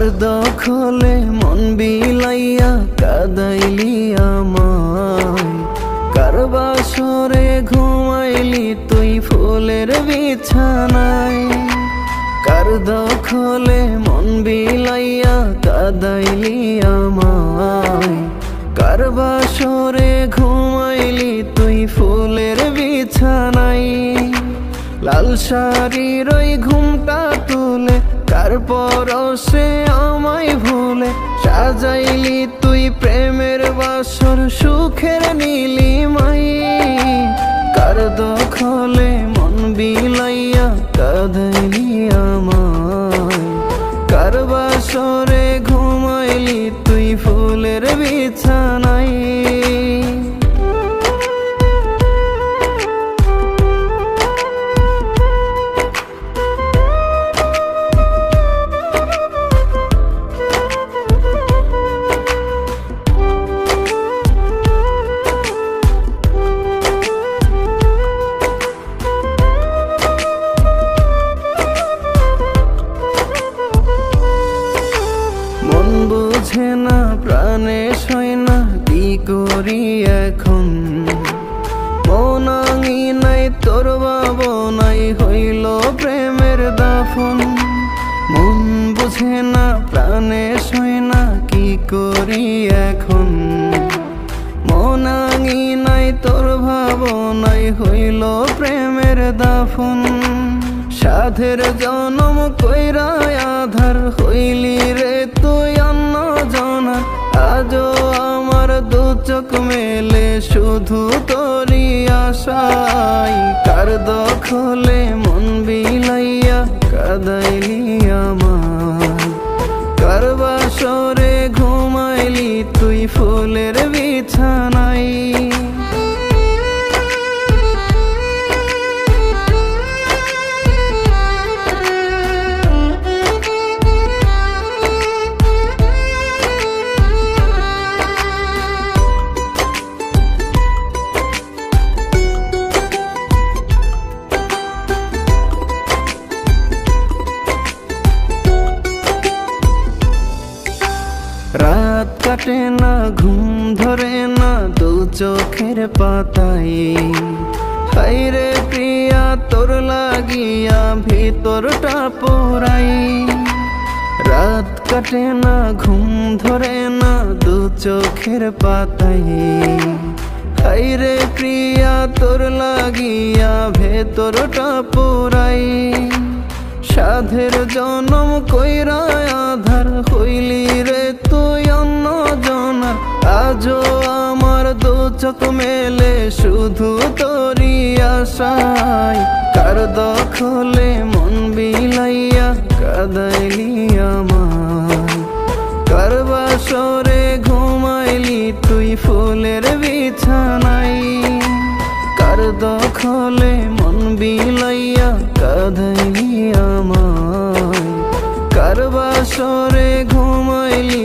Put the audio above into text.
কার দখলে মন বিলাইয়া কাদাইলি আমায়। কার বাসরে ঘুমাইলি তুই ফুলের বিছানায়। কার দখলে মন বিলাইয়া কাদাইলি আমায়। কার বাসরে ঘুমাইলি তুই ফুলের বিছানায়। লাল শাড়ির ওই ঘুমটা তুলে কার সে আমায় ভুলে সাজাইলি তুই প্রেমের বাসর, সুখের নীলি মাই। কার দখলে মন বিলাইয়া কাঁদাইলি আমায়। কার বাসরে ঘুমাইলি তুই ফুলের বিছানায়। বুঝে না, প্রাণে সয় না, কি করি এখন? মনাঙি নাই, তোর নাই, হইল প্রেমের দাফন। মন বুঝে না, প্রাণে সয় না, কি করি এখন? মনাঙি নাই, তোর নাই, হইল প্রেমের দাফন। সাধের জনম কইরা আধার হইলি রে তুই চোখ মেলে শুধু তোরি আশাই কার দখলে মন বিলাইয়া কাদাইলি আমার কারবা সরে ঘুমাইলি তুই ফুলের বিছানাই রাত কাটে না, ঘুম ধরে না, দু চোখের পাতায়। হাইরে প্রিয়া, তোর লাগিয়া ভিতরটা পোড়াই। রাত কাটে না, ঘুম ধরে না, দু চোখের পাতায়। হাইরে প্রিয়া, তোর লাগিয়া ভেতরটা পোড়াই। সাধের জনম কইরা চোখ মেলে শুধু তোরি আশায়। কার দখলে মন বিলাইয়া কাদাইলি আমায়। কার বাসরে ঘুমাইলি তুই ফুলের বিছানাই কার দখলে মন বিলাইয়া কাঁদাইলি আমায়। কার বাসরে ঘুমাইলি